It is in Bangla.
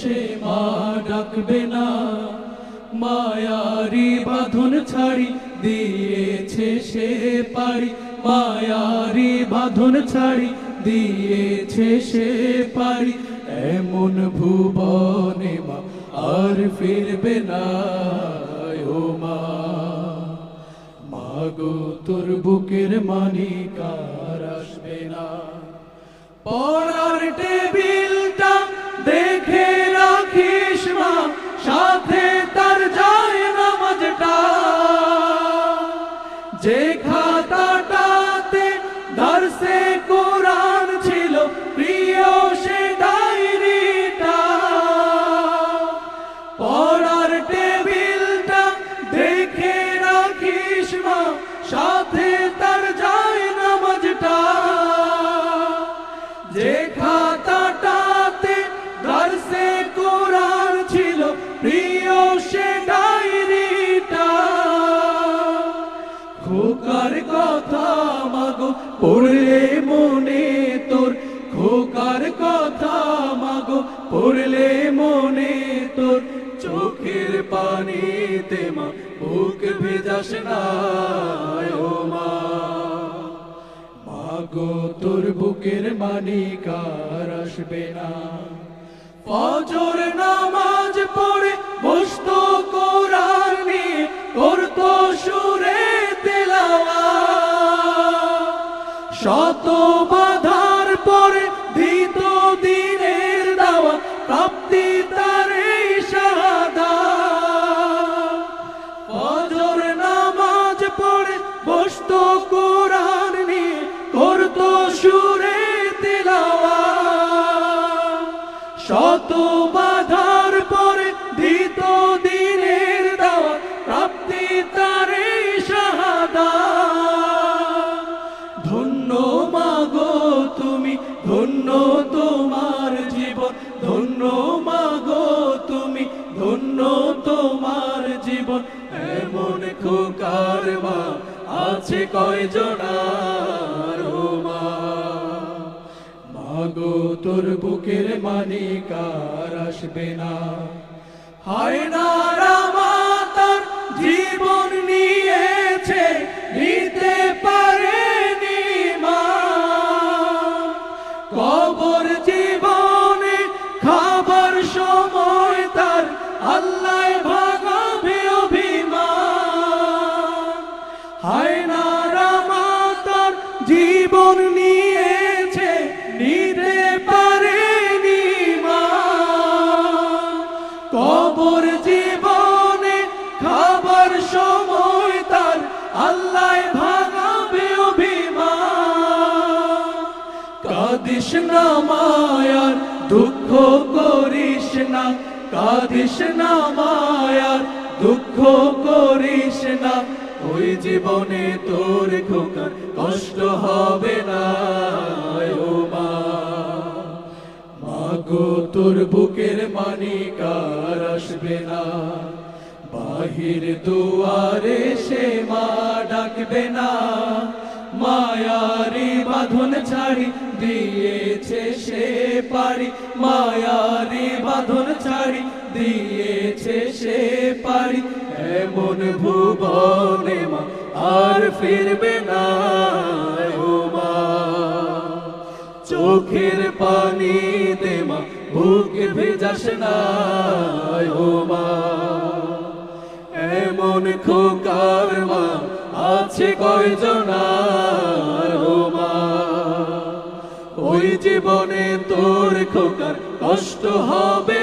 সে মা ডাকবে না। মায়ারি বাঁধন ছাড়ি, দিয়েছে সে পারি মায়ারি বাঁধন ছাড়ি, দিয়েছে সে পারি এমন ভুবনে মা আর ফিরবে না, ও মা। মাগো, তোর বুকের মানিকার আসবে না। পড়ার টেবিলটা দেখে পড়লে মনে তোর চোখের পানিতে মা, বুক ভেজাস না, ও মা। তোর বুকের মানিকার আসবে না। ফজর নামাজ পড়ে বসতো কোরআন নিয়ে সুরে তেলাওয়া শত বাধার সুরে তেলাওয়া। শত বাধার পরে দিত দিনের দাওয়া, প্রাপ্তি তারে শাহাদা। ধন্য মাগো তুমি, ধন্য তোমার জীবন, ধন্য মাগো তুমি, ধন্য তোমার জীবন। এমন খোকার মা আছে কয়জনার মাগো তোর বুকের মানিকার আসবে না। হায় না রামাতার জীবন নিয়েছে, নিতে পারেনি মা। কবর জীবনে খাবার সময় তার আল্লাহ ভাগাবে অভিমান। হায় না সময় তার আল্লাহ ভাগাবে অভিমান। কাদিস না মায়ার, দুঃখ করিস না। কাদিস না মায়ার, দুঃখ করিস না। ওই জীবনে তোর খোকার কষ্ট হবে না মা মাগো, তোর বুকের মানিকার আসবে না। বাহির দুয়ারে সে মা ডাকবে না। মায়ারি বাঁধন ছাড়ি, দিয়েছে সে পারি মায়ারি বাঁধন ছাড়ি, দিয়েছে সে পারি এমন ভুবনে মা আর ফিরবে না মা। চোখের পানি দে মা বুক ভেজাস না মা। এমন খোকার মা আছে মা? ওই জীবনে তোর খোকার কষ্ট হবে